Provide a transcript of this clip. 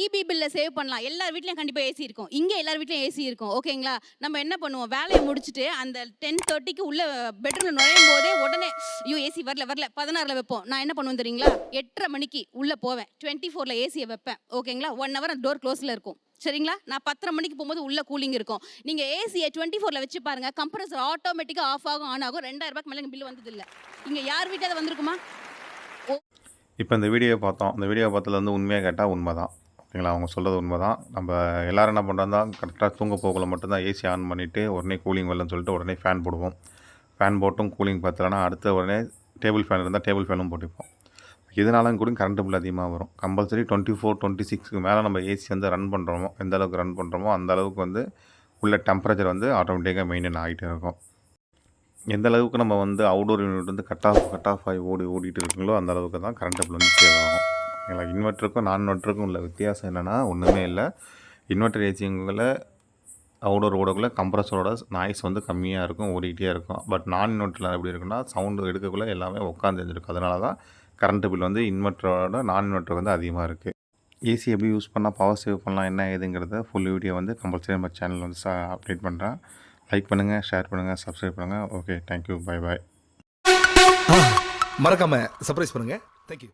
EB பில்ல save பண்ணலாம். எல்லார் வீட்லயும் கண்டிப்பா ஏசி இருக்கும். இங்க எல்லார் வீட்லயும் ஏசி இருக்கும். ஓகேங்களா நம்ம என்ன பண்ணுவோம்? வேலையை முடிச்சுட்டு அந்த டென் தேர்ட்டிக்கு உள்ள பெட்ரூம்ல நுழையும் போதே உடனே ஐயோ ஏசி வரல வரல பதினாறுல வைப்போம். நான் என்ன பண்ணுவேன் தெரியுங்களா? எட்டரை மணிக்கு உள்ள போவேன். டுவெண்ட்டி ஃபோர்ல ஏசியை வைப்பேன். ஓகேங்களா ஒன் ஹவர் அந்த டோர் க்ளோஸ்ல இருக்கும். சரிங்களா? நான் பத்தரை மணிக்கு போகும்போது உள்ள கூலிங் இருக்கும். நீங்க ஏசியை டுவெண்ட்டி ஃபோர்ல வச்சு பாருங்க. கம்ப்ரஸர் ஆட்டோமேட்டிக்கா ஆஃப் ஆகும் ஆன் ஆகும். ரெண்டாயிரம் ரூபாய்க்கு மேலே பில் வந்தது இல்ல. இங்க யார் வீட்டாவது வந்திருக்குமா? இப்போ இந்த வீடியோ பார்த்தோம். இந்த வீடியோ பார்த்ததுல வந்து உண்மையாக கேட்டால் உண்மை தான் ஓகேங்களா அவங்க சொல்கிறது உண்மை தான் நம்ம எல்லோரும் என்ன பண்ணுறோம் தான் கரெக்டாக தூங்க போகல மட்டும்தான் ஏசி ஆன் பண்ணிவிட்டு உடனே கூலிங் வரலன்னு சொல்லிட்டு உடனே ஃபேன் போடுவோம். ஃபேன் போட்டும் கூலிங் பத்தலைன்னா அடுத்த உடனே டேபிள் ஃபேன் இருந்தால் டேபிள் ஃபேனும் போட்டுப்போம். இதனாலும் கூட கரண்ட் பில் அதிகமாக வரும். கம்பல்சரி டுவெண்ட்டி ஃபோர் டுவெண்ட்டி சிக்ஸ்க்கு மேலே நம்ம ஏசி வந்து ரன் பண்ணுறோமோ எந்த அளவுக்கு ரன் பண்ணுறோமோ அந்த அளவுக்கு வந்து உள்ள டெம்பரேச்சர் வந்து ஆட்டோமேட்டிக்காக மெயின்டைன் ஆகிட்டே இருக்கும். எந்த அளவுக்கு நம்ம வந்து அவுடோர் யூனிட் வந்து கட் ஆஃப் கட் ஆஃப் ஆகி ஓடி ஓடிட்டு இருக்குங்களோ அந்த அளவுக்கு தான் கரண்ட் பில் வந்து சேவ் ஆகும். ஓகேங்களா இன்வெர்ட்டருக்கும் நான் இன்வெர்ட்டருக்கும் உள்ள வித்தியாசம் என்னென்னா ஒன்றுமே இல்லை. இன்வெர்ட்டர் ஏசிங்களை அவுடோர் ஓடக்குள்ளே கம்ப்ரஸரோட நாய்ஸ் வந்து கம்மியாக இருக்கும் ஓடிக்கிட்டே இருக்கும். பட் நான் இன்வெர்ட்டரில் எப்படி இருக்குன்னா சவுண்டு எடுக்கக்குள்ளே எல்லாமே உட்காந்து அதனால தான் கரண்ட் பில் வந்து இன்வெர்ட்டரோட நான் இன்வெர்ட்டர் வந்து அதிகமாக இருக்குது ஏசி எப்படி யூஸ் பண்ணால் பவர் சேவ் பண்ணலாம் என்ன ஏதுங்கிறத ஃபுல் வீடியோ வந்து கம்பல்சரி நம்ம சேனல் வந்து அப்டேட் பண்ணுறேன் லைக் பண்ணுங்கள் ஷேர் பண்ணுங்கள் சப்ஸ்கிரைப் பண்ணுங்கள் okay thank you bye bye மறக்காம சர்ப்ரைஸ் பண்ணுங்கள் தேங்க்யூ